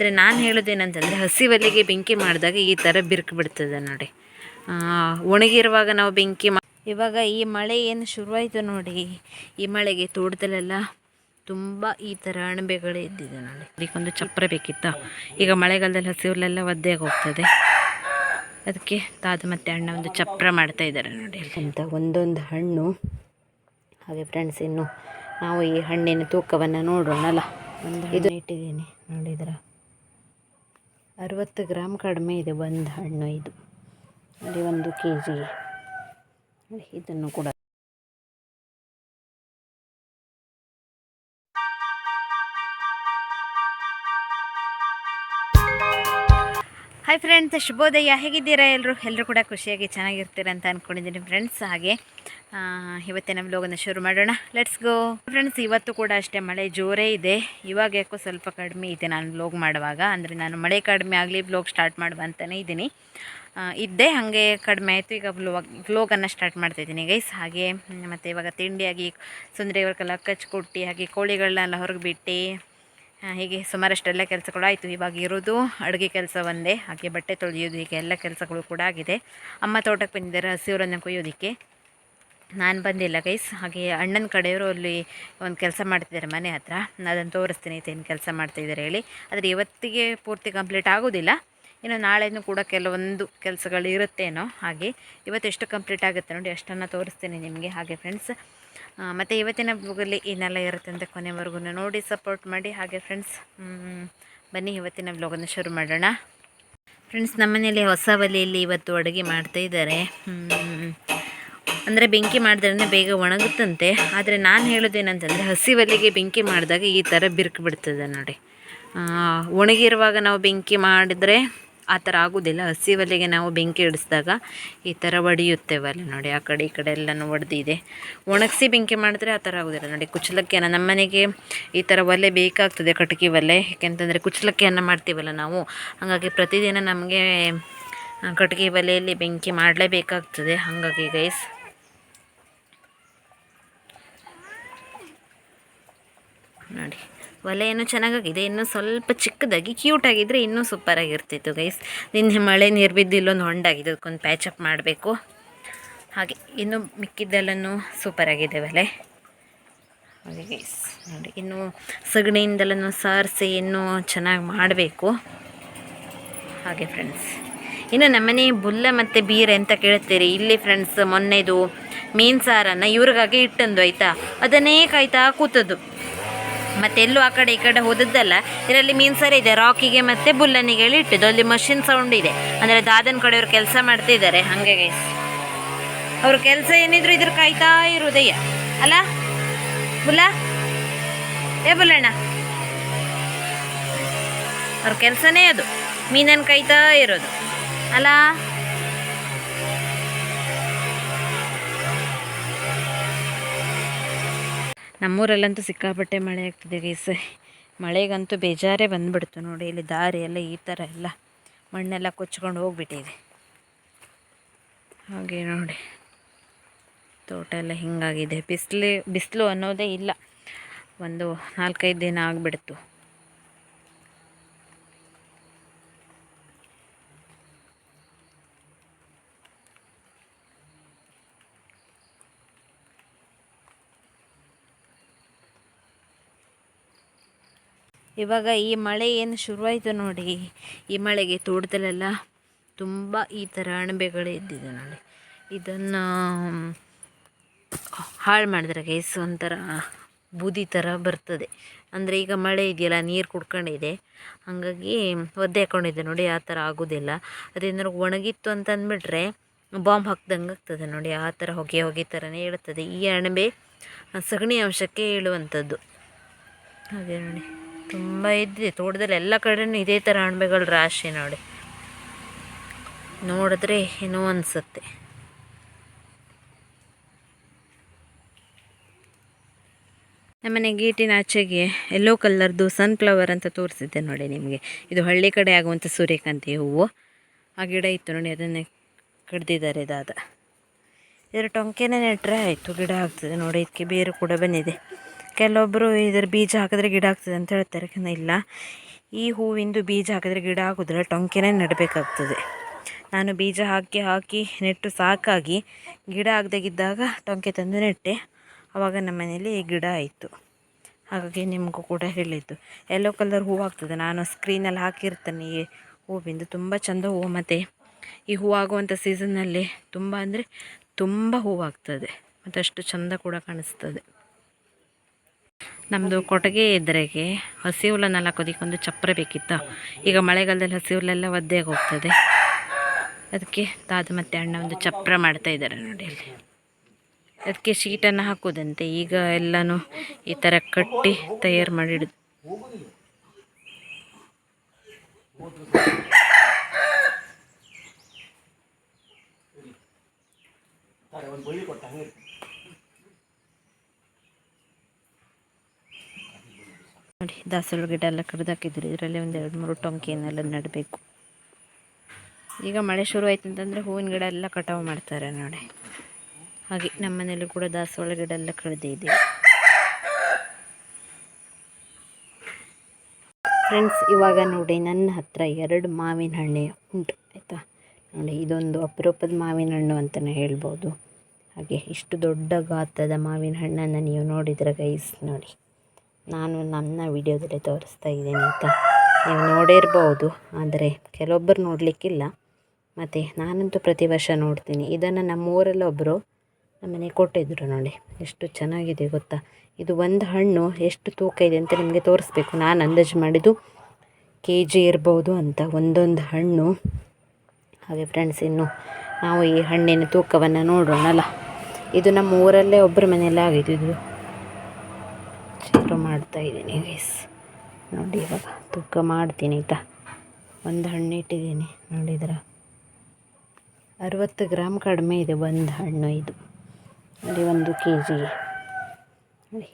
ಆದರೆ ನಾನು ಹೇಳೋದೇನಂತಂದರೆ ಹಸಿ ಒಲೆಗೆ ಬೆಂಕಿ ಮಾಡಿದಾಗ ಈ ಥರ ಬಿರುಕು ಬಿಡ್ತದೆ ನೋಡಿ. ಒಣಗಿರುವಾಗ ನಾವು ಬೆಂಕಿ ಮಾ ಇವಾಗ ಈ ಮಳೆ ಏನು ಶುರುವಾಯಿತು ನೋಡಿ. ಈ ಮಳೆಗೆ ತೋಟದಲ್ಲೆಲ್ಲ ತುಂಬ ಈ ಥರ ಅಣಬೆಗಳೇ ಇದ್ದಿದೆ ನೋಡಿ. ಅದಕ್ಕೊಂದು ಚಪ್ರ ಬೇಕಿತ್ತು? ಈಗ ಮಳೆಗಾಲದಲ್ಲಿ ಹಸಿ ಒದ್ದೆಗೆ ಒದ್ದೆಯಾಗಿ ಹೋಗ್ತದೆ ಅದಕ್ಕೆ ತಾದ ಮತ್ತು ಅಣ್ಣ ಒಂದು ಚಪ್ರ ಮಾಡ್ತಾ ಇದ್ದಾರೆ ನೋಡಿ ಅಂತ ಒಂದೊಂದು ಹಣ್ಣು. ಹಾಗೆ ಫ್ರೆಂಡ್ಸ್ ಇನ್ನು ನಾವು ಈ ಹಣ್ಣಿನ ತೂಕವನ್ನು ನೋಡೋಣಲ್ಲ. ಒಂದು ಇದು ಇಟ್ಟಿದ್ದೀನಿ ನೋಡಿದ್ರ ಅರವತ್ತು ಗ್ರಾಮ್ ಕಡಿಮೆ ಇದೆ ಒಂದು ಹಣ್ಣು ಇದು. ಅಲ್ಲಿ ಒಂದು ಕೆ ಜಿ ಇದನ್ನು ಕೂಡ ಹಾಯ್ ಫ್ರೆಂಡ್ಸ್ ಶುಭೋದಯ. ಹೇಗಿದ್ದೀರಾ ಎಲ್ಲರೂ ಎಲ್ಲರೂ ಕೂಡ ಖುಷಿಯಾಗಿ ಚೆನ್ನಾಗಿರ್ತೀರ ಅಂತ ಅಂದ್ಕೊಂಡಿದ್ದೀನಿ ಫ್ರೆಂಡ್ಸ್ ಹಾಗೆ. ಇವತ್ತೇ ಇವತ್ತಿನ ವ್ಲೋಗನ್ನು ಶುರು ಮಾಡೋಣ. ಲೆಟ್ಸ್ ಗೋ ಫ್ರೆಂಡ್ಸ್ ಇವತ್ತು ಕೂಡ ಅಷ್ಟೇ ಮಳೆ ಜೋರೇ ಇದೆ. ಇವಾಗ ಯಾಕೋ ಸ್ವಲ್ಪ ಕಡಿಮೆ ಇದೆ ನಾನು ವ್ಲೋಗ್ ಮಾಡುವಾಗ. ಅಂದರೆ ನಾನು ಮಳೆ ಕಡಿಮೆ ಆಗಲಿ ವ್ಲೋಗ್ ಸ್ಟಾರ್ಟ್ ಮಾಡುವ ಅಂತಲೇ ಇದ್ದೀನಿ. ಇದ್ದೆ ಹಾಗೆ ಕಡಿಮೆ ಆಯಿತು. ಈಗ ವ್ಲೋಗ್ ವ್ಲೋಗನ್ನು ಸ್ಟಾರ್ಟ್ ಮಾಡ್ತಾಯಿದ್ದೀನಿ ಗೈಸ್ ಹಾಗೆ, ಮತ್ತು ಇವಾಗ ತಿಂಡಿಯಾಗಿ ಸುಂದರಿಗಳಿಗೆಲ್ಲ ಕಚ್ಕೊಟ್ಟು, ಹಾಗೆ ಕೋಳಿಗಳನ್ನೆಲ್ಲ ಹೊರಗೆ ಬಿಟ್ಟು ಹೀಗೆ ಸುಮಾರಷ್ಟೆಲ್ಲ ಕೆಲಸಗಳು ಆಯಿತು. ಇವಾಗ ಇರೋದು ಅಡುಗೆ ಕೆಲಸ ಒಂದೇ, ಹಾಗೆ ಬಟ್ಟೆ ತೊಳೆಯೋದು, ಹೀಗೆ ಎಲ್ಲ ಕೆಲಸಗಳು ಕೂಡ ಆಗಿದೆ. ಅಮ್ಮ ತೋಟಕ್ಕೆ ಬಂದಿದ್ದಾರೆ ಹಸಿವರನ್ನು ಕೊಯ್ಯೋದಕ್ಕೆ. ನಾನು ಬಂದಿಲ್ಲ ಗೈಸ್ ಹಾಗೆ ಅಣ್ಣನ ಕಡೆಯವರು ಅಲ್ಲಿ ಒಂದು ಕೆಲಸ ಮಾಡ್ತಿದ್ದಾರೆ ಮನೆ ಹತ್ರ. ನಾನು ಅದನ್ನು ತೋರಿಸ್ತೀನಿ ಏನು ಕೆಲಸ ಮಾಡ್ತಿದ್ದಾರೆ ಹೇಳಿ. ಆದರೆ ಇವತ್ತಿಗೆ ಪೂರ್ತಿ ಕಂಪ್ಲೀಟ್ ಆಗೋದಿಲ್ಲ. ಇನ್ನು ನಾಳೆನೂ ಕೂಡ ಕೆಲವೊಂದು ಕೆಲಸಗಳು ಇರುತ್ತೇನೋ ಹಾಗೆ. ಇವತ್ತು ಎಷ್ಟು ಕಂಪ್ಲೀಟ್ ಆಗುತ್ತೆ ನೋಡಿ, ಅಷ್ಟನ್ನು ತೋರಿಸ್ತೀನಿ ನಿಮಗೆ. ಹಾಗೆ ಫ್ರೆಂಡ್ಸ್ ಮತ್ತು ಇವತ್ತಿನ ಬ್ಲಾಗಲ್ಲಿ ಏನೆಲ್ಲ ಇರುತ್ತೆ ಅಂತ ಕೊನೆವರೆಗೂ ನೋಡಿ ಸಪೋರ್ಟ್ ಮಾಡಿ. ಹಾಗೆ ಫ್ರೆಂಡ್ಸ್ ಬನ್ನಿ ಇವತ್ತಿನ ಬ್ಲಾಗನ್ನು ಶುರು ಮಾಡೋಣ. ಫ್ರೆಂಡ್ಸ್ ನಮ್ಮನೇಲಿ ಹೊಸ ಒಲೆಯಲ್ಲಿ ಇವತ್ತು ಅಡುಗೆ ಮಾಡ್ತಾ ಇದ್ದಾರೆ. ಅಂದರೆ ಬೆಂಕಿ ಮಾಡಿದ್ರೆ ಬೇಗ ಒಣಗುತ್ತಂತೆ. ಆದರೆ ನಾನು ಹೇಳೋದೇನಂತಂದರೆ ಹಸಿ ಒಲೆಗೆ ಬೆಂಕಿ ಮಾಡಿದಾಗ ಈ ಥರ ಬಿರುಕು ಬಿಡ್ತದೆ ನೋಡಿ. ಒಣಗಿರುವಾಗ ನಾವು ಬೆಂಕಿ ಮಾಡಿದರೆ ಆ ಥರ ಆಗೋದಿಲ್ಲ. ಹಸಿ ಒಲೆಗೆ ನಾವು ಬೆಂಕಿ ಇಡಿಸಿದಾಗ ಈ ಥರ ಒಡೆಯುತ್ತೆ ಒಲೆ ನೋಡಿ, ಆ ಕಡೆ ಈ ಕಡೆ ಎಲ್ಲನೂ ಒಡೆದಿದೆ. ಒಣಗಿಸಿ ಬೆಂಕಿ ಮಾಡಿದ್ರೆ ಆ ಥರ ಆಗೋದಿಲ್ಲ ನೋಡಿ, ಕುಚ್ಚಲಕ್ಕಿಯನ್ನು ನಮ್ಮನೆಗೆ ಈ ಥರ ಒಲೆ ಬೇಕಾಗ್ತದೆ, ಕಟಕಿ ಒಲೆ. ಯಾಕೆಂತಂದರೆ ಕುಚ್ಚಲಕ್ಕಿಯನ್ನು ಮಾಡ್ತೀವಲ್ಲ ನಾವು. ಹಾಗಾಗಿ ಪ್ರತಿದಿನ ನಮಗೆ ಕಟ್ಟಿಗೆ ಒಲೆಯಲ್ಲಿ ಬೆಂಕಿ ಮಾಡಲೇಬೇಕಾಗ್ತದೆ. ಹಾಗಾಗಿ ಗೈಸ್ ನೋಡಿ. ಒಲೆ ಚೆನ್ನಾಗಿದೆ ಇನ್ನೂ ಸ್ವಲ್ಪ ಚಿಕ್ಕದಾಗಿ ಕ್ಯೂಟಾಗಿದ್ದರೆ ಇನ್ನೂ ಸೂಪರಾಗಿರ್ತಿತ್ತು ಗೈಸ್ ನಿನ್ನೆ ಮಳೆ ನೀರು ಬಿದ್ದು ಇಲ್ಲೊಂದು ಹೊಂಡಾಗಿದೆ ಅದಕ್ಕೊಂದು ಪ್ಯಾಚಪ್ ಮಾಡಬೇಕು. ಹಾಗೆ ಇನ್ನು ಮಿಕ್ಕಿದ್ದೆಲ್ಲನೂ ಸೂಪರಾಗಿದೆ ಒಲೆ. ಹಾಗೆ ಗೈಸ್ ನೋಡಿ, ಇನ್ನು ಸಗಣಿಯಿಂದಲೂ ಸಾರಿಸಿ ಇನ್ನೂ ಚೆನ್ನಾಗಿ ಮಾಡಬೇಕು. ಹಾಗೆ ಫ್ರೆಂಡ್ಸ್ ಇನ್ನು ನಮ್ಮನೆ ಬುಲ್ಲ ಮತ್ತು ಬೀರೆ ಅಂತ ಕೇಳ್ತೀರಿ. ಇಲ್ಲಿ ಫ್ರೆಂಡ್ಸ್ ಮೊನ್ನೆದು ಮೀನು ಸಾರನ್ನು ಇವ್ರಿಗಾಗಿ ಇಟ್ಟಂದು, ಆಯಿತಾ? ಅದನ್ನೇ ಕಾಯ್ತಾ ಕೂತದ್ದು. ಮತ್ತೆಲ್ಲೂ ಆ ಕಡೆ ಈ ಕಡೆ ಹೋದದ್ದಲ್ಲ. ಇದರಲ್ಲಿ ಮೀನು ಸಾರು ಇದೆ. ರಾಕಿಗೆ ಮತ್ತು ಬುಲ್ಲನಿಗೆ ಹೇಳಿ ಇಟ್ಟಿದ್ದು. ಅಲ್ಲಿ ಮಷಿನ್ ಸೌಂಡ್ ಇದೆ. ಅಂದರೆ ದಾದನ ಕಡೆಯವರು ಕೆಲಸ ಮಾಡ್ತಿದ್ದಾರೆ ಹಾಗೆ ಗೈಸ್ ಅವ್ರ ಕೆಲಸ ಏನಿದ್ರು ಇದ್ರ ಕಾಯ್ತಾ ಇರುದಯ್ಯ ಅಲ್ಲ? ಬುಲ್ಲ? ಏ ಬುಲ್ಲಣ್ಣ? ಅವ್ರ ಕೆಲಸನೇ ಅದು. ಮೀನನ್ನು ಕಾಯ್ತಾ ಇರೋದು. ಅಲ್ಲ? ನಮ್ಮೂರಲ್ಲಂತೂ ಸಿಕ್ಕಾಪಟ್ಟೆ ಮಳೆ ಆಗ್ತಿದೆ ಗೈಸ್. ಮಳೆಗಂತೂ ಬೇಜಾರೇ ಬಂದ್ಬಿಡ್ತು ನೋಡಿ, ಇಲ್ಲಿ ದಾರಿ ಎಲ್ಲ ಈ ಥರ ಎಲ್ಲ ಮಣ್ಣೆಲ್ಲ ಕೊಚ್ಕೊಂಡು ಹೋಗ್ಬಿಟ್ಟಿದೆ. ಹಾಗೆ ನೋಡಿ. ತೋಟ ಎಲ್ಲ ಹಿಂಗಾಗಿದೆ. ಬಿಸಿಲು ಬಿಸಿಲು ಅನ್ನೋದೇ ಇಲ್ಲ. ಒಂದು ನಾಲ್ಕೈದು ದಿನ ಆಗಿಬಿಡ್ತು. ಇವಾಗ ಈ ಮಳೆ ಏನು ಶುರುವಾಯಿತು ನೋಡಿ. ಈ ಮಳೆಗೆ ತೋಟದಲ್ಲೆಲ್ಲ ತುಂಬ ಈ ಥರ ಅಣಬೆಗಳು ಇದ್ದಿದೆ ನೋಡಿ. ಇದನ್ನು ಹಾಳು ಮಾಡಿದ್ರೆ ಗೈಸ್ ಒಂಥರ ಬೂದಿ ಥರ ಬರ್ತದೆ. ಅಂದರೆ ಈಗ ಮಳೆ ಇದೆಯಲ್ಲ, ನೀರು ಕುಡ್ಕೊಂಡಿದೆ. ಹಾಗಾಗಿ ಒದ್ದೆ ಹಾಕ್ಕೊಂಡಿದ್ದೆ ನೋಡಿ, ಆ ಥರ ಆಗೋದಿಲ್ಲ. ಅದೇನಾದ್ರು ಒಣಗಿತ್ತು ಅಂತ ಅಂದ್ಬಿಟ್ರೆ ಬಾಂಬ್ ಹಾಕ್ದಂಗೆ ಆಗ್ತದೆ ನೋಡಿ, ಆ ಥರ ಹೊಗೆ ಹೊಗೆ ಥರನೇ ಇರ್ತದೆ ಈ ಅಣಬೆ ಸಗಣಿ ಅಂಶಕ್ಕೆ ಹೇಳುವಂಥದ್ದು. ಹಾಗೆ ನೋಡಿ. ತುಂಬ ಇದೆ. ತೋಟದಲ್ಲಿ ಎಲ್ಲ ಕಡೆನೂ ಇದೇ ಥರ ಅಣಬೆಗಳ ರಾಶಿ ನೋಡಿ. ನೋಡಿದ್ರೆ ಏನೋ ಅನಿಸುತ್ತೆ. ನಮ್ಮನೆ ಗೇಟಿನ ಆಚೆಗೆ ಯೆಲ್ಲೋ ಕಲರ್ದು ಸನ್ಫ್ಲವರ್ ಅಂತ ತೋರಿಸಿದ್ದೆ ನೋಡಿ ನಿಮಗೆ. ಇದು ಹಳ್ಳಿ ಕಡೆ ಆಗುವಂಥ ಸೂರ್ಯಕಾಂತಿ ಹೂವು. ಆ ಗಿಡ ಇತ್ತು ನೋಡಿ, ಅದನ್ನೇ ಕಡ್ದಿದ್ದಾರೆ ದಾದ. ಇದರ ಟೊಂಕೆನೇ ನೆಟ್ಟರೆ ಆಯಿತು. ಗಿಡ ಆಗ್ತದೆ ನೋಡಿ, ಇದಕ್ಕೆ ಬೇರು ಕೂಡ ಬಂದಿದೆ. ಕೆಲವೊಬ್ಬರು ಇದರ ಬೀಜ ಹಾಕಿದ್ರೆ ಗಿಡ ಆಗ್ತದೆ ಅಂತ ಹೇಳ್ತಾರೆ ಇಲ್ಲ. ಈ ಹೂವಿಂದು ಬೀಜ ಹಾಕಿದ್ರೆ ಗಿಡ ಆಗೋದಿಲ್ಲ, ಟೊಂಕೆನೇ ನೆಡಬೇಕಾಗ್ತದೆ. ನಾನು ಬೀಜ ಹಾಕಿ ಹಾಕಿ ನೆಟ್ಟು ಸಾಕಾಗಿ ಗಿಡ ಆಗದಾಗಿದ್ದಾಗ ಟೊಂಕೆ ತಂದು ನೆಟ್ಟೆ. ಆವಾಗ ನಮ್ಮ ಮನೇಲಿ ಗಿಡ ಆಯಿತು. ಹಾಗಾಗಿ ನಿಮಗೂ ಕೂಡ ಹೇಳಿದ್ದು. ಯೆಲ್ಲೋ ಕಲರ್ ಹೂವು ಆಗ್ತದೆ. ನಾನು ಸ್ಕ್ರೀನಲ್ಲಿ ಹಾಕಿರ್ತೇನೆ ಈ ಹೂವಿಂದು. ತುಂಬ ಚೆಂದ ಹೂವು ಮತ್ತು ಈ ಹೂವು ಆಗುವಂಥ ಸೀಸನ್ನಲ್ಲಿ ತುಂಬ ಅಂದರೆ ತುಂಬ ಹೂವಾಗ್ತದೆ ಮತ್ತು ಅಷ್ಟು ಚೆಂದ ಕೂಡ ಕಾಣಿಸ್ತದೆ. ನಮ್ಮದು ಕೊಟ್ಟಿಗೆ ಎದುರಿಗೆ ಹಸಿ ಹುಲ್ಲನ್ನೆಲ್ಲ ಒಂದು ಚಪ್ಪರ ಬೇಕಿತ್ತು. ಈಗ ಮಳೆಗಾಲದಲ್ಲಿ ಹಸಿ ಹುಲ್ಲೆಲ್ಲ ಒದ್ದೆಗೆ ಹೋಗ್ತದೆ ಅದಕ್ಕೆ ತಾತ ಮತ್ತು ಅಣ್ಣ ಒಂದು ಚಪ್ಪರ ಮಾಡ್ತಾ ಇದ್ದಾರೆ ನೋಡಿ ಅಲ್ಲಿ ಅದಕ್ಕೆ ಶೀಟನ್ನು ಹಾಕೋದಂತೆ ಈಗ ಎಲ್ಲನೂ ಈ ಥರ ಕಟ್ಟಿ ತಯಾರು ಮಾಡಿಡ್ ನೋಡಿ, ದಾಸವಾಳ ಗಿಡ ಎಲ್ಲ ಕಡ್ದು ಹಾಕಿದ್ರು ಇದರಲ್ಲಿ ಒಂದು ಎರಡು ಮೂರು ಟೊಂಕಿಯನ್ನೆಲ್ಲ ನೆಡಬೇಕು. ಈಗ ಮಳೆ ಶುರು ಆಯ್ತು ಅಂತಂದರೆ ಹೂವಿನ ಗಿಡ ಎಲ್ಲ ಕಟಾವು ಮಾಡ್ತಾರೆ ನೋಡಿ. ಹಾಗೆ ನಮ್ಮ ಮನೇಲಿ ಕೂಡ ದಾಸವಾಳ ಗಿಡ ಎಲ್ಲ ಕಡ್ದಿದೆ ಫ್ರೆಂಡ್ಸ್ ಇವಾಗ ನೋಡಿ ನನ್ನ ಹತ್ರ ಎರಡು ಮಾವಿನ ಹಣ್ಣೆ ಉಂಟು, ಆಯಿತಾ? ನೋಡಿ, ಇದೊಂದು ಅಪರೂಪದ ಮಾವಿನ ಹಣ್ಣು ಅಂತಲೇ ಹೇಳ್ಬೋದು. ಹಾಗೆ ಇಷ್ಟು ದೊಡ್ಡ ಗಾತ್ರದ ಮಾವಿನ ಹಣ್ಣನ್ನು ನೀವು ನೋಡಿದ್ರೆ ಗೈಸ್ ನೋಡಿ. ನಾನು ನನ್ನ ವಿಡಿಯೋದಲ್ಲಿ ತೋರಿಸ್ತಾ ಇದ್ದೀನಿ ಅಂತ ನೀವು ನೋಡಿರ್ಬೋದು. ಆದರೆ ಕೆಲವೊಬ್ಬರು ನೋಡಲಿಕ್ಕಿಲ್ಲ. ಮತ್ತು ನಾನಂತೂ ಪ್ರತಿ ವರ್ಷ ನೋಡ್ತೀನಿ. ಇದನ್ನು ನಮ್ಮ ಊರಲ್ಲಿ ಒಬ್ಬರು ನಮ್ಮನೆ ಕೊಟ್ಟಿದ್ದರು ನೋಡಿ. ಎಷ್ಟು ಚೆನ್ನಾಗಿದೆ ಗೊತ್ತಾ? ಇದು ಒಂದು ಹಣ್ಣು. ಎಷ್ಟು ತೂಕ ಇದೆ ಅಂತ ನಿಮಗೆ ತೋರಿಸ್ಬೇಕು. ನಾನು ಅಂದಾಜು ಮಾಡಿದ್ದು ಕೆ ಜಿ ಇರ್ಬೋದು ಅಂತ. ಒಂದೊಂದು ಹಣ್ಣು. ಹಾಗೆ ಫ್ರೆಂಡ್ಸ್ ಇನ್ನು ನಾವು ಈ ಹಣ್ಣಿನ ತೂಕವನ್ನು ನೋಡೋಣಲ್ಲ. ಇದು ನಮ್ಮ ಊರಲ್ಲೇ ಒಬ್ಬರ ಮನೆಯಲ್ಲೇ ಆಗಿದ್ದು ಇದು ಶುರು ಮಾಡ್ತಾ ಇದ್ದೀನಿ ಗೈಸ್ ನೋಡಿ ಇವಾಗ ತೂಕ ಮಾಡ್ತೀನಿ ಆಯಿತಾ? ಒಂದು ಹಣ್ಣು ಇಟ್ಟಿದ್ದೀನಿ. ನೋಡಿದ್ರ ಅರವತ್ತು ಗ್ರಾಮ್ ಕಡಿಮೆ ಇದೆ ಒಂದು ಹಣ್ಣು ಇದು. ನೋಡಿ ಒಂದು ಕೆ ಜಿಗೆ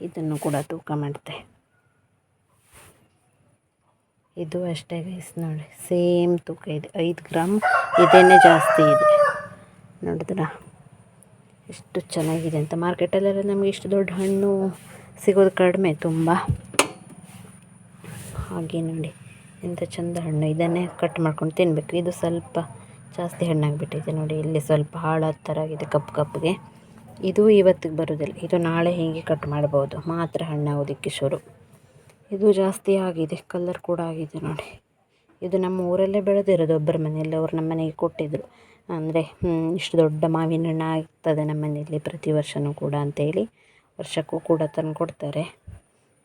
ಇದನ್ನು ಕೂಡ ತೂಕ ಮಾಡ್ತೆ. ಇದು ಅಷ್ಟೇ ಗೈಸ್ ನೋಡಿ. ಸೇಮ್ ತೂಕ ಇದೆ. ಐದು ಗ್ರಾಮ್ ಇದೇನೇ ಜಾಸ್ತಿ ಇದೆ. ನೋಡಿದ್ರ? ಎಷ್ಟು ಚೆನ್ನಾಗಿದೆ ಅಂತ. ಮಾರ್ಕೆಟಲ್ಲೆಲ್ಲ ನಮಗೆ ಇಷ್ಟು ದೊಡ್ಡ ಹಣ್ಣು ಸಿಗೋದು ಕಡಿಮೆ ತುಂಬ. ಹಾಗೆ ನೋಡಿ ಎಂಥ ಚಂದ ಹಣ್ಣು. ಇದನ್ನೇ ಕಟ್ ಮಾಡ್ಕೊಂಡು ತಿನ್ನಬೇಕು ಇದು ಸ್ವಲ್ಪ ಜಾಸ್ತಿ ಹಣ್ಣಾಗಿಬಿಟ್ಟಿದೆ ನೋಡಿ, ಇಲ್ಲಿ ಸ್ವಲ್ಪ ಹಾಳಾದ ಥರ ಆಗಿದೆ ಕಪ್ಪು ಕಪ್ಪಿಗೆ ಇದು ಇವತ್ತಿಗೆ ಬರೋದಿಲ್ಲ. ಇದು ನಾಳೆ ಹೀಗೆ ಕಟ್ ಮಾಡ್ಬೋದು. ಮಾತ್ರ ಹಣ್ಣಾಗೋದಕ್ಕೆ ಶುರು. ಇದು ಜಾಸ್ತಿ ಆಗಿದೆ ಕಲರ್ ಕೂಡ ಆಗಿದೆ ನೋಡಿ. ಇದು ನಮ್ಮ ಊರಲ್ಲೇ ಬೆಳೆದಿರೋದು. ಒಬ್ಬರ ಮನೆಯಲ್ಲಿ ಅವ್ರು ನಮ್ಮ ಮನೆಗೆ ಕೊಟ್ಟಿದ್ದರು ಅಂದರೆ ಇಷ್ಟು ದೊಡ್ಡ ಮಾವಿನ ಹಣ್ಣು ಆಗ್ತದೆ ನಮ್ಮ ಮನೆಯಲ್ಲಿ ಪ್ರತಿ ವರ್ಷವೂ ಕೂಡ ಅಂತೇಳಿ ವರ್ಷಕ್ಕೂ ಕೂಡ ತಂದು ಕೊಡ್ತಾರೆ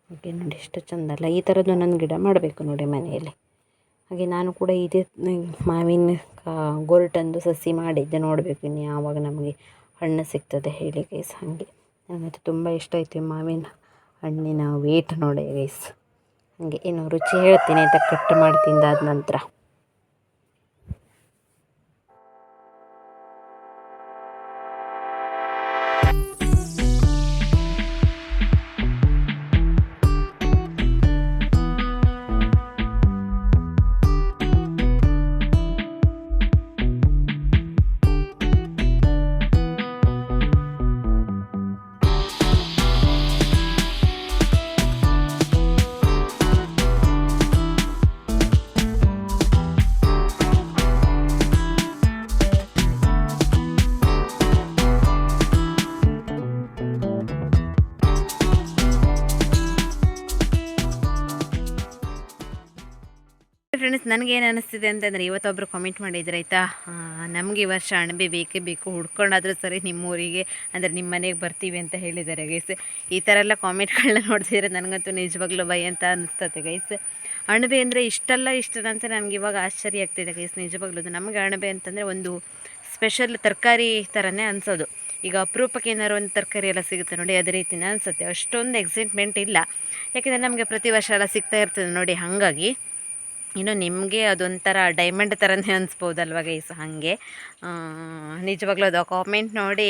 ಹಾಗೆ ನೋಡಿ ಎಷ್ಟು ಚೆಂದ ಅಲ್ಲ ಈ ಥರದ್ದು ನನ್ನ ಗಿಡ ಮಾಡಬೇಕು ನೋಡಿ ಮನೆಯಲ್ಲಿ. ಹಾಗೆ ನಾನು ಕೂಡ ಇದೇ ಮಾವಿನ ಕಾ ಗೊರಟಂದು ಸಸಿ ಮಾಡಿದ್ದೆ ನೋಡಬೇಕು ಇನ್ನು ಯಾವಾಗ ನಮಗೆ ಹಣ್ಣು ಸಿಗ್ತದೆ ಹೇಳಿ ಗೈಸ್ ಹಾಗೆ. ನನಗಂತೂ ತುಂಬ ಇಷ್ಟ ಆಯಿತು ಮಾವಿನ ಹಣ್ಣಿನ ವೇಟ್ ನೋಡಿ ಗೈಸ್ ಹಾಗೆ ಏನು ರುಚಿ ಹೇಳ್ತೀನಿ ಅಂತ ಕಟ್ ಮಾಡಿ ತಿಂದಾದ ನಂತರ. ಫ್ರೆಂಡ್ಸ್ ನನಗೇನು ಅನಿಸ್ತಿದೆ ಅಂತಂದರೆ ಇವತ್ತೊಬ್ಬರು ಕಾಮೆಂಟ್ ಮಾಡಿದ್ರು, ಆಯಿತಾ? ನಮಗೆ ಈ ವರ್ಷ ಅಣಬೆ ಬೇಕೇ ಬೇಕು. ಹುಡ್ಕೊಂಡಾದರೂ ಸರಿ ನಿಮ್ಮೂರಿಗೆ, ಅಂದರೆ ನಿಮ್ಮ ಮನೆಗೆ ಬರ್ತೀವಿ ಅಂತ ಹೇಳಿದ್ದಾರೆ ಗೈಸ್ ಈ ಥರ ಎಲ್ಲ ಕಾಮೆಂಟ್ಗಳನ್ನ ನೋಡ್ತಿದ್ರೆ ನನಗಂತೂ ನಿಜವಾಗ್ಲೂ ಭಯ ಅಂತ ಅನಿಸ್ತದೆ ಗೈಸ್ ಅಣಬೆ ಅಂದರೆ ಇಷ್ಟೆಲ್ಲ ಇಷ್ಟದ ಅಂತ ನನಗೆ ಇವಾಗ ಆಶ್ಚರ್ಯ ಆಗ್ತಿದೆ ಗೈಸ್ ನಿಜವಾಗ್ಲೂ ನಮಗೆ ಅಣಬೆ ಅಂತಂದರೆ ಒಂದು ಸ್ಪೆಷಲ್ ತರಕಾರಿ ಥರನೇ ಅನಿಸೋದು. ಈಗ ಅಪರೂಪಕ್ಕೆ ಏನಾದ್ರು ಒಂದು ತರಕಾರಿ ಎಲ್ಲ ಸಿಗುತ್ತೆ ನೋಡಿ, ಅದೇ ರೀತಿನೇ ಅನಿಸುತ್ತೆ. ಅಷ್ಟೊಂದು ಎಕ್ಸೈಟ್ಮೆಂಟ್ ಇಲ್ಲ. ಯಾಕೆಂದರೆ ನಮಗೆ ಪ್ರತಿ ವರ್ಷ ಎಲ್ಲ ಸಿಗ್ತಾ ಇರ್ತದೆ ನೋಡಿ, ಹಾಗಾಗಿ ಇನ್ನು ನಿಮಗೆ ಅದೊಂಥರ ಡೈಮಂಡ್ ಥರನೇ ಅನಿಸ್ಬೋದಲ್ವ ಗೈಸ್ ಹಾಗೆ. ನಿಜವಾಗ್ಲೂ ಅದು ಕಾಮೆಂಟ್ ನೋಡಿ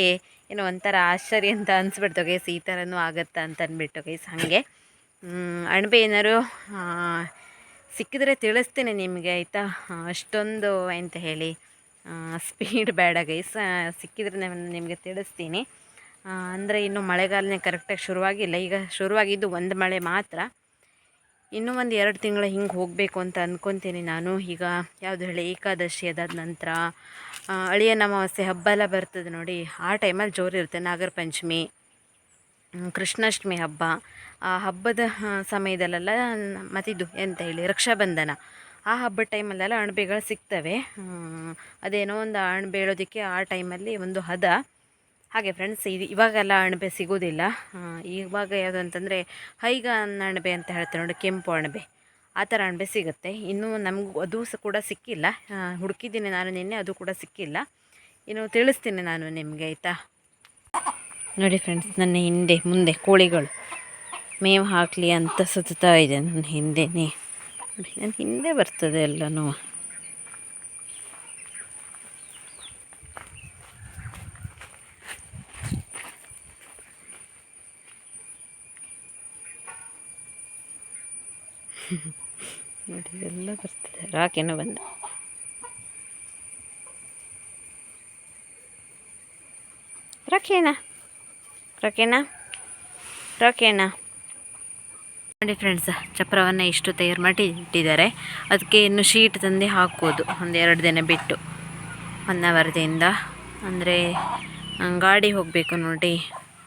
ಏನೋ ಒಂಥರ ಆಶ್ಚರ್ಯ ಅಂತ ಅನಿಸ್ಬಿಡ್ತು ಗೈಸ್ ಈ ಥರನೂ ಆಗುತ್ತಾ ಅಂತ ಅಂದ್ಬಿಟ್ಟು ಗೈಸ್ ಹಾಗೆ. ಅಣಬೆ ಏನಾದ್ರು ಸಿಕ್ಕಿದ್ರೆ ತಿಳಿಸ್ತೀನಿ ನಿಮಗೆ, ಆಯಿತಾ? ಅಷ್ಟೊಂದು ಎಂತ ಹೇಳಿ ಸ್ಪೀಡ್ ಬೇಡ ಗೈಸ್ ಸಿಕ್ಕಿದ್ರೆ ನಾನು ನಿಮಗೆ ತಿಳಿಸ್ತೀನಿ. ಅಂದರೆ ಇನ್ನು ಮಳೆಗಾಲನೇ ಕರೆಕ್ಟಾಗಿ ಶುರುವಾಗಿಲ್ಲ. ಈಗ ಶುರುವಾಗಿದ್ದು ಒಂದು ಮಳೆ ಮಾತ್ರ. ಇನ್ನೂ ಒಂದು ಎರಡು ತಿಂಗಳು ಹಿಂಗೆ ಹೋಗಬೇಕು ಅಂತ ಅಂದ್ಕೊತೀನಿ ನಾನು. ಈಗ ಯಾವುದು ಹೇಳಿ ಏಕಾದಶಿ ಅದಾದ ನಂತರ ಅಳಿಯ ಅಮಾವಾಸ್ಯೆ ಹಬ್ಬ ಎಲ್ಲ ಬರ್ತದೆ ನೋಡಿ, ಆ ಟೈಮಲ್ಲಿ ಜೋರು ಇರುತ್ತೆ. ನಾಗರ ಪಂಚಮಿ ಕೃಷ್ಣಾಷ್ಟಮಿ ಹಬ್ಬ. ಆ ಹಬ್ಬದ ಸಮಯದಲ್ಲೆಲ್ಲ ಮತ್ತಿದು ಎಂತ ಹೇಳಿ, ರಕ್ಷಾಬಂಧನ. ಆ ಹಬ್ಬದ ಟೈಮಲ್ಲೆಲ್ಲ ಅಣಬೆಗಳು ಸಿಗ್ತವೆ. ಅದೇನೋ ಒಂದು ಅಣಬೆ ಹೇಳೋದಕ್ಕೆ ಆ ಟೈಮಲ್ಲಿ ಒಂದು ಹದ. ಹಾಗೆ ಫ್ರೆಂಡ್ಸ್ ಇದು ಇವಾಗೆಲ್ಲ ಅಣಬೆ ಸಿಗೋದಿಲ್ಲ. ಇವಾಗ ಯಾವುದು ಅಂತಂದರೆ ಹೈಗ ಅನ್ನೋ ಅಣಬೆ ಅಂತ ಹೇಳ್ತಾರೆ ನೋಡಿ, ಕೆಂಪು ಅಣಬೆ. ಆ ಥರ ಅಣಬೆ ಸಿಗುತ್ತೆ. ಇನ್ನೂ ನಮಗೂ ಅದು ಸಹ ಕೂಡ ಸಿಕ್ಕಿಲ್ಲ. ಹುಡುಕಿದ್ದೀನಿ ನಾನು ನಿನ್ನೆ, ಅದು ಕೂಡ ಸಿಕ್ಕಿಲ್ಲ. ಇನ್ನು ತಿಳಿಸ್ತೀನಿ ನಾನು ನಿಮಗೆ, ಆಯಿತಾ? ನೋಡಿ ಫ್ರೆಂಡ್ಸ್ ನನ್ನ ಹಿಂದೆ, ಮುಂದೆ ಕೋಳಿಗಳು. ಮೇವು ಹಾಕಲಿ ಅಂತ ಸುತ್ತಾ ಇದೆ ನನ್ನ ಹಿಂದೆನೇ. ನನ್ನ ಹಿಂದೆ ಬರ್ತದೆ ಎಲ್ಲನೂ. ನೋಡಿ, ಎಲ್ಲ ಬರ್ತದೆ. ರಾಕಿನೂ ಬಂದ. ರಾಕೇನ ರಾಕೇನ ರಾಕೇನ ನೋಡಿ ಫ್ರೆಂಡ್ಸ್ ಚಪ್ರವನ್ನು ಇಷ್ಟು ತಯಾರು ಮಾಡಿ ಇಟ್ಟಿದ್ದಾರೆ. ಅದಕ್ಕೆ ಇನ್ನು ಶೀಟ್ ತಂದು ಹಾಕ್ಬೋದು ಒಂದು ಎರಡು ದಿನ ಬಿಟ್ಟು. ಒನ್ ಅವರ್ದಿಂದ. ಅಂದರೆ ಗಾಡಿ ಹೋಗಬೇಕು ನೋಡಿ.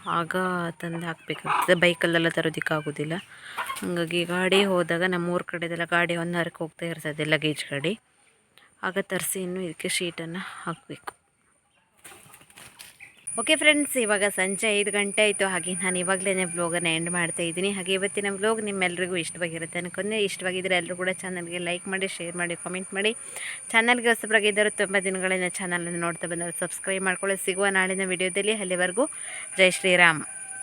ಆಗ ತಂದು ಹಾಕಬೇಕಾಗ್ತದೆ. ಬೈಕಲ್ಲೆಲ್ಲ ತರೋದಕ್ಕಾಗೋದಿಲ್ಲ. ಹಾಗಾಗಿ ಗಾಡಿ ಹೋದಾಗ ನಮ್ಮ ಊರ ಕಡೆದೆಲ್ಲ ಗಾಡಿ ಒಂದು ಹರಕೆ ಹೋಗ್ತಾ ಇರ್ತದೆ ಲಗೇಜ್ ಗಾಡಿ. ಆಗ ತರಿಸಿ ಇನ್ನು ಇದಕ್ಕೆ ಶೀಟನ್ನು ಹಾಕಬೇಕು. ಓಕೆ ಫ್ರೆಂಡ್ಸ್ ಇವಾಗ ಸಂಜೆ ಐದು ಗಂಟೆ ಆಯಿತು. ಹಾಗೆ ನಾನು ಇವಾಗಲೇ ಬ್ಲಾಗನ್ನು ಎಂಡ್ ಮಾಡ್ತಾ ಇದ್ದೀನಿ. ಹಾಗೆ ಇವತ್ತಿನ ಬ್ಲಾಗ್ ನಿಮ್ಮೆಲ್ಲರಿಗೂ ಇಷ್ಟವಾಗಿರುತ್ತೆ ಅನ್ಕೊಂಡೆ ಇಷ್ಟವಾಗಿದ್ದರೆ ಎಲ್ಲರೂ ಕೂಡ ಚಾನಲ್ಗೆ ಲೈಕ್ ಮಾಡಿ ಶೇರ್ ಮಾಡಿ ಕಾಮೆಂಟ್ ಮಾಡಿ. ಚಾನಲ್ಗೆ ಹೊಸಬರಾಗಿದ್ದರು ತುಂಬ ದಿನಗಳಿಂದ ಚಾನಲನ್ನು ನೋಡ್ತಾ ಬಂದವರು ಸಬ್ಸ್ಕ್ರೈಬ್ ಮಾಡ್ಕೊಳ್ಳಿ. ಸಿಗುವ ನಾಳಿನ ವಿಡಿಯೋದಲ್ಲಿ ಅಲ್ಲಿವರೆಗೂ ಜೈ ಶ್ರೀರಾಮ್.